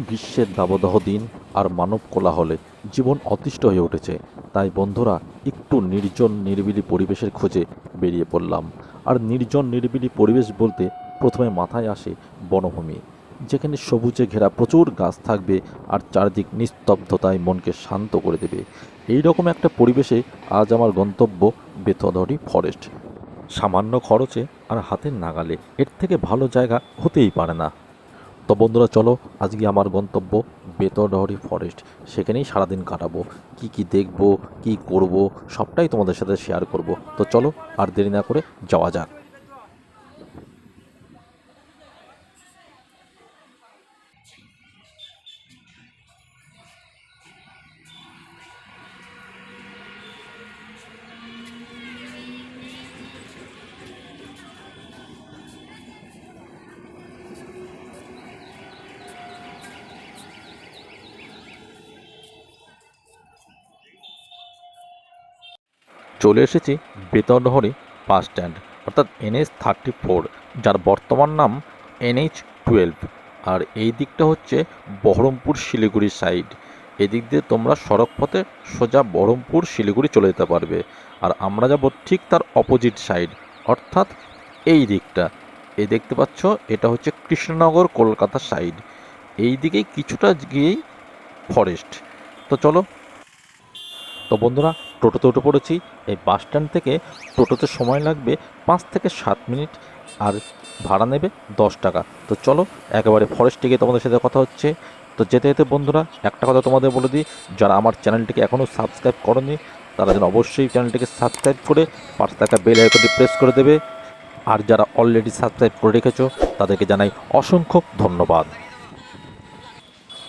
গ্রীষ্মের দাবদাহ দিন আর মানব কোলাহলে জীবন অতিষ্ঠ হয়ে উঠেছে। তাই বন্ধুরা, একটু নির্জন নিরিবিলি পরিবেশের খোঁজে বেরিয়ে পড়লাম। আর নির্জন নিরিবিলি পরিবেশ বলতে প্রথমে মাথায় আসে বনভূমি, যেখানে সবুজে ঘেরা প্রচুর গাছ থাকবে আর চারদিক নিস্তব্ধতায় মনকে শান্ত করে দেবে। এই রকম একটা পরিবেশে আজ আমার গন্তব্য বেতধরি ফরেস্ট। সামান্য খরচে আর হাতের নাগালে এর থেকে ভালো জায়গা হতেই পারে না। তো বন্ধুরা, চলো আজকে আমার গন্তব্য বেতডহরি ফরেস্ট সেখানেই সারাদিন কাটাবো। কি কি দেখব, কি করব, সবটাই তোমাদের সাথে শেয়ার করব। তো চলো আর দেরি না করে যাওয়া যাক। চলে এসেছি বেতনহরি বাস স্ট্যান্ড, অর্থাৎ এনএইচ থার্টি ফোর, যার বর্তমান নাম এনএইচ টুয়েলভ। আর এই দিকটা হচ্ছে বহরমপুর শিলিগুড়ি সাইড। এদিক দিয়ে তোমরা সড়ক পথে সোজা বহরমপুর শিলিগুড়ি চলে যেতে পারবে। আর আমরা যাব ঠিক তার অপোজিট সাইড অর্থাৎ এই দিকটা। এই দেখতে পাচ্ছ, এটা হচ্ছে কৃষ্ণনগর কলকাতা সাইড এই দিকেই কিছুটা গিয়েই ফরেস্ট তো চলো। তো বন্ধুরা টোটোতে উঠে পড়েছি। এই বাস স্ট্যান্ড থেকে টোটোতে সময় লাগবে পাঁচ থেকে সাত মিনিট আর ভাড়া নেবে দশ টাকা। তো চলো, একেবারে ফরেস্টে গিয়ে তোমাদের সাথে কথা হচ্ছে। তো যেতে যেতে বন্ধুরা, একটা কথা তোমাদের বলে দিই, যারা আমার চ্যানেলটিকে এখনও সাবস্ক্রাইব করনি, তারা যেন অবশ্যই চ্যানেলটিকে সাবস্ক্রাইব করে পাশে থাকা বেল আইকনটি প্রেস করে দেবে। আর যারা অলরেডি সাবস্ক্রাইব করে রেখেছো, তাদেরকে জানাই অসংখ্য ধন্যবাদ।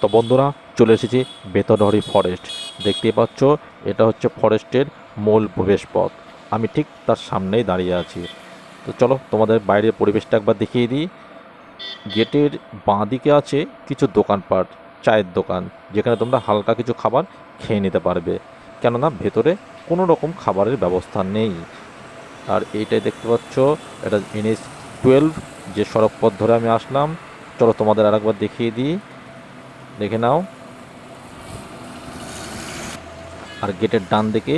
তো বন্ধুরা চলে এসেছি বেতনহরি ফরেস্ট দেখতেই পাচ্ছ, এটা হচ্ছে ফরেস্টের মূল প্রবেশ পথ আমি ঠিক তার সামনেই দাঁড়িয়ে আছি। তো চলো তোমাদের বাইরের পরিবেশটা একবার দেখিয়ে দিই। গেটের বাঁ দিকে আছে কিছু দোকানপাট, চায়ের দোকান, যেখানে তোমরা হালকা কিছু খাবার খেয়ে নিতে পারবে। কেননা ভেতরে কোনো রকম খাবারের ব্যবস্থা নেই। আর এইটাই দেখতে পাচ্ছ, এটা এনএস টুয়েলভ যে সড়ক পথ ধরে আমি আসলাম। চলো তোমাদের আরেকবার দেখিয়ে দিই। দেখে নাও। আর গেটের ডান দিকে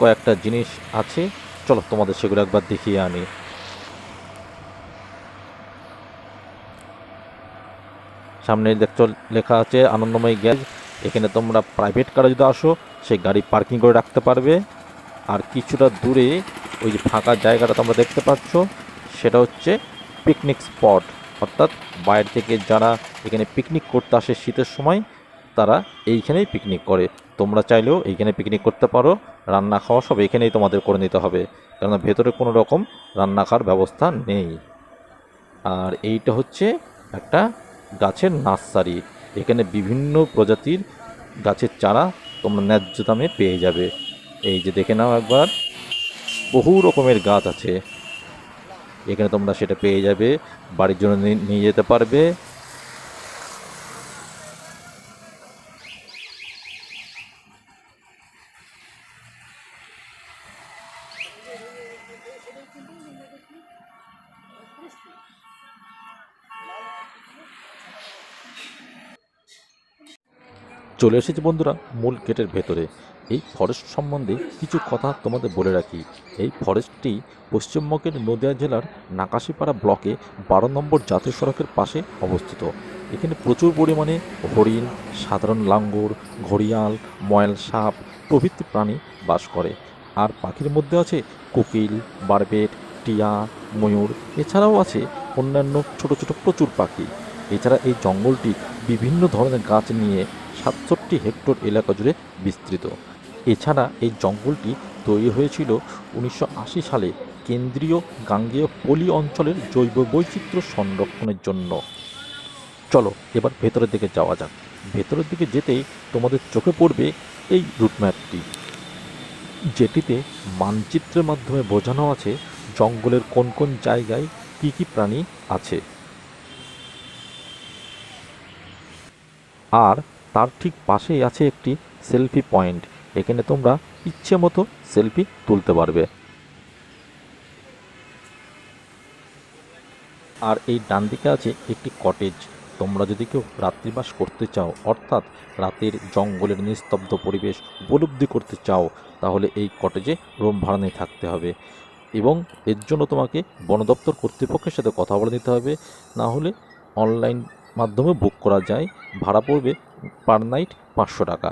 কয়েকটা জিনিস আছে। চলো, তোমাদের সেগুলো একবার দেখিয়ে আনি। সামনে দেখছ লেখা আছে, আনন্দময় গ্যাস এখানে তোমরা প্রাইভেট কারে যদি আসো, সেই গাড়ি পার্কিং করে রাখতে পারবে। আর কিছুটা দূরে ওই যে ফাঁকা জায়গাটা তোমরা দেখতে পাচ্ছ, সেটা হচ্ছে পিকনিক স্পট অর্থাৎ বাইরে থেকে যারা এখানে পিকনিক করতে আসে শীতের সময়, তারা এইখানেই পিকনিক করে। তোমরা চাইলেও এইখানে পিকনিক করতে পারো, রান্না খাওয়া সব এখানেই তোমাদের করে নিতে হবে, কেননা ভেতরে কোনো রকম রান্না খাওয়ার ব্যবস্থা নেই। আর এইটা হচ্ছে একটা গাছের নার্সারি, এখানে বিভিন্ন প্রজাতির গাছের চারা তোমরা ন্যায্য দামে পেয়ে যাবে। এই যে দেখে নাও একবার, বহু রকমের গাছ আছে, এখানে তোমরা সেটা পেয়ে যাবে, বাড়ির জন্য নিয়ে যেতে পারবে চলে এসেছি বন্ধুরা মূল গেটের ভেতরে। এই ফরেস্ট সম্বন্ধে কিছু কথা তোমাদের বলে রাখি। এই ফরেস্টটি পশ্চিমবঙ্গের নদিয়া জেলার নাকাশিপাড়া ব্লকে বারো নম্বর জাতীয় সড়কের পাশে অবস্থিত। এখানে প্রচুর পরিমাণে হরিণ, সাধারণ লাঙ্গুর, ঘড়িয়াল, ময়াল সাপ প্রভৃতি প্রাণী বাস করে। আর পাখির মধ্যে আছে কোকিল, বারবেট, টিয়া, ময়ূর, এছাড়াও আছে অন্যান্য ছোট ছোট প্রচুর পাখি। এছাড়া এই জঙ্গলটি বিভিন্ন ধরনের গাছ নিয়ে সাতষট্টি হেক্টর এলাকা জুড়ে বিস্তৃত। এছাড়া এই জঙ্গলটি তৈরি হয়েছিল উনিশশো আশি সালে কেন্দ্রীয় গাঙ্গেয় পলি অঞ্চলের জৈব বৈচিত্র্য সংরক্ষণের জন্য। চলো, এবার ভেতরের দিকে যাওয়া যাক। ভেতরের দিকে যেতেই তোমাদের চোখে পড়বে এই রুটম্যাপটি যেটিতে মানচিত্রের মাধ্যমে বোঝানো আছে জঙ্গলের কোন কোন জায়গায় কী কী প্রাণী আছে। আর তার ঠিক পাশেই আছে একটি সেলফি পয়েন্ট। এখানে তোমরা ইচ্ছে মতো সেলফি তুলতে পারবে। আর এই ডান দিকে আছে একটি কটেজ। তোমরা যদি কেউ রাত্রিবাস করতে চাও, অর্থাৎ রাতের জঙ্গলের নিস্তব্ধ পরিবেশ উপলব্ধি করতে চাও, তাহলে এই কটেজে রুম ভাড়া নিয়ে থাকতে হবে। এবং এর জন্য তোমাকে বন দপ্তর কর্তৃপক্ষের সাথে কথা বলে নিতে হবে। না হলে অনলাইন মাধ্যমে বুক করা যায়। ভাড়া পড়বে পার নাইট পাঁচশো টাকা।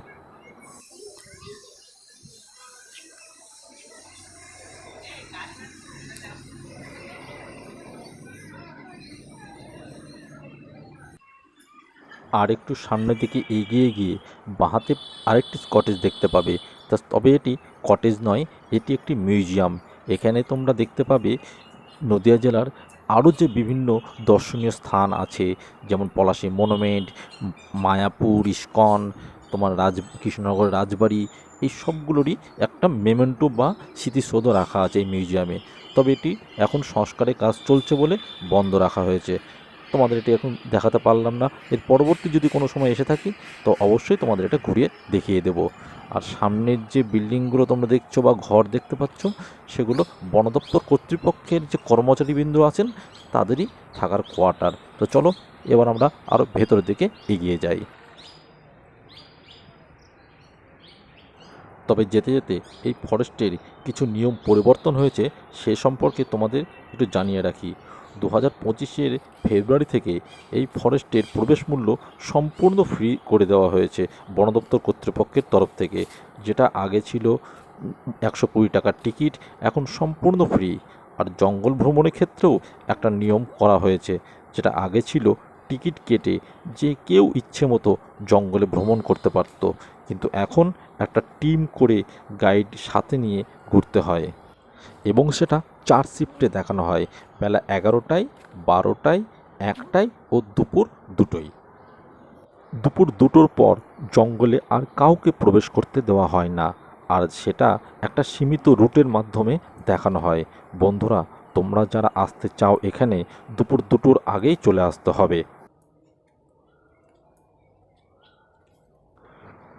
আর একটু সামনের দিকে এগিয়ে গিয়ে বাঁহাতে আরেকটি কটেজ দেখতে পাবে। তবে এটি কটেজ নয়, এটি একটি মিউজিয়াম এখানে তোমরা দেখতে পাবে নদিয়া জেলার আরও যে বিভিন্ন দর্শনীয় স্থান আছে, যেমন পলাশী মনুমেন্ট, মায়াপুর, ইস্কন, তোমার রাজ, কৃষ্ণনগর রাজবাড়ি, এই সবগুলোরই একটা মেমেন্টো বা স্মৃতিসৌধ রাখা আছে এই মিউজিয়ামে তবে এটি এখন সংস্কারের কাজ চলছে বলে বন্ধ রাখা হয়েছে। তোমাদের এটি এখন দেখাতে পারলাম না। এর পরবর্তী যদি কোনো সময় এসে থাকি, তো অবশ্যই তোমাদের এটা ঘুরিয়ে দেখিয়ে দেবো। আর সামনের যে বিল্ডিংগুলো তোমরা দেখছ বা ঘর দেখতে পাচ্ছ, সেগুলো বন দপ্তর কর্তৃপক্ষের যে কর্মচারীবৃন্দ আছেন, তাদেরই থাকার কোয়ার্টার। তো চলো, এবার আমরা আরও ভেতরের দিকে এগিয়ে যাই। তবে যেতে যেতে এই ফরেস্টের কিছু নিয়ম পরিবর্তন হয়েছে, সে সম্পর্কে তোমাদের একটু জানিয়ে রাখি। দু হাজার পঁচিশের ফেব্রুয়ারি থেকে এই ফরেস্টের প্রবেশ মূল্য সম্পূর্ণ ফ্রি করে দেওয়া হয়েছে বন দপ্তর কর্তৃপক্ষের তরফ থেকে। যেটা আগে ছিল একশো কুড়ি টাকার টিকিট, এখন সম্পূর্ণ ফ্রি আর জঙ্গল ভ্রমণের ক্ষেত্রেও একটা নিয়ম করা হয়েছে, যেটা আগে ছিল টিকিট কেটে যে কেউ ইচ্ছে মতো জঙ্গলে ভ্রমণ করতে পারতো। কিন্তু এখন একটা টিম করে গাইড সাথে নিয়ে ঘুরতে হয়। এবং সেটা চার শিফটে দেখানো হয়। বেলা এগারোটায়, বারোটায়, একটায় ও দুপুর দুটোই দুপুর দুটোর পর জঙ্গলে আর কাউকে প্রবেশ করতে দেওয়া হয় না। আর সেটা একটা সীমিত রুটের মাধ্যমে দেখানো হয়। বন্ধুরা, তোমরা যারা আসতে চাও এখানে, দুপুর দুটোর আগেই চলে আসতে হবে।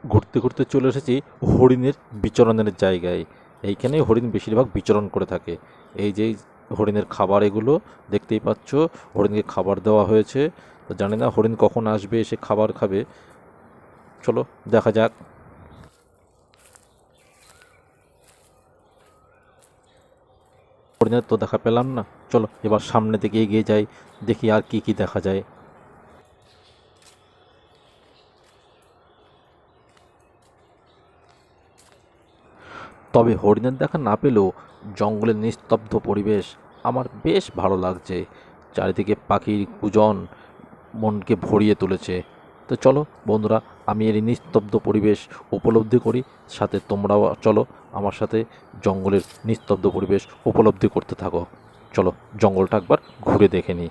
ঘুরতে ঘুরতে চলে এসেছি হরিণের বিচরণের জায়গায়। এইখানে হরিণ বেশিরভাগ বিচরণ করে থাকে। এই যে হরিণের খাবার এগুলো, দেখতেই পাচ্ছ, হরিণকে খাবার দেওয়া হয়েছে। তো জানি না হরিণ কখন আসবে, এসে খাবার খাবে। চলো, দেখা যাক। হরিণের তো দেখা পেলাম না। চলো, এবার সামনে দিকে এগিয়ে যাই, দেখি আর কি কি দেখা যায়। তবে হরিণের দেখা না পেলেও জঙ্গলের নিস্তব্ধ পরিবেশ আমার বেশ ভালো লাগছে। চারিদিকে পাখির কুজন মনকে ভরিয়ে তুলেছে। তো চলো বন্ধুরা, আমি এর নিস্তব্ধ পরিবেশ উপলব্ধি করি, সাথে তোমরাও চলো আমার সাথে জঙ্গলের নিস্তব্ধ পরিবেশ উপলব্ধি করতে থাকো। চলো জঙ্গলটা একবার ঘুরে দেখে নিই।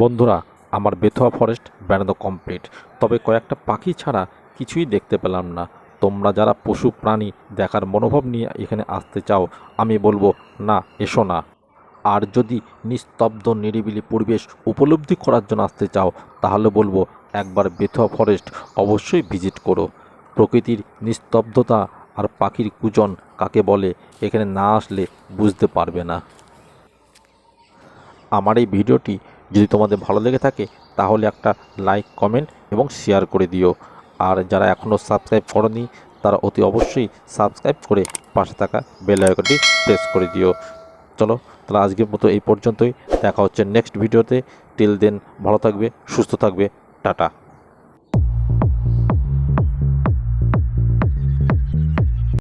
বন্ধুরা, আমার বেথুয়া ফরেস্ট বেড়ানো কমপ্লিট তবে কয়েকটা পাখি ছাড়া কিছুই দেখতে পেলাম না। তোমরা যারা পশু প্রাণী দেখার মনোভাব নিয়ে এখানে আসতে চাও, আমি বলব, না, এসো না। আর যদি নিস্তব্ধ, নিরিবিলি পরিবেশ উপলব্ধি করার জন্য আসতে চাও, তাহলে বলব, একবার বেথুয়া ফরেস্ট অবশ্যই ভিজিট করো। প্রকৃতির নিস্তব্ধতা আর পাখির কুজন কাকে বলে, এখানে না আসলে বুঝতে পারবে না। আমার এই ভিডিওটি যদি তোমাদের ভালো লেগে থাকে, তাহলে একটা লাইক কমেন্ট এবং শেয়ার করে দিও। আর যারা এখনও সাবস্ক্রাইব করনি, তারা অতি অবশ্যই সাবস্ক্রাইব করে পাশে থাকা বেল আইকনটি প্রেস করে দিও। চলো, তাহলে আজকের মতো এই পর্যন্তই। দেখা হচ্ছে নেক্সট ভিডিওতে টিল দেন ভালো থাকবে, সুস্থ থাকবে। টাটা।